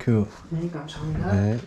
땡큐. 네, 감사합니다. 네.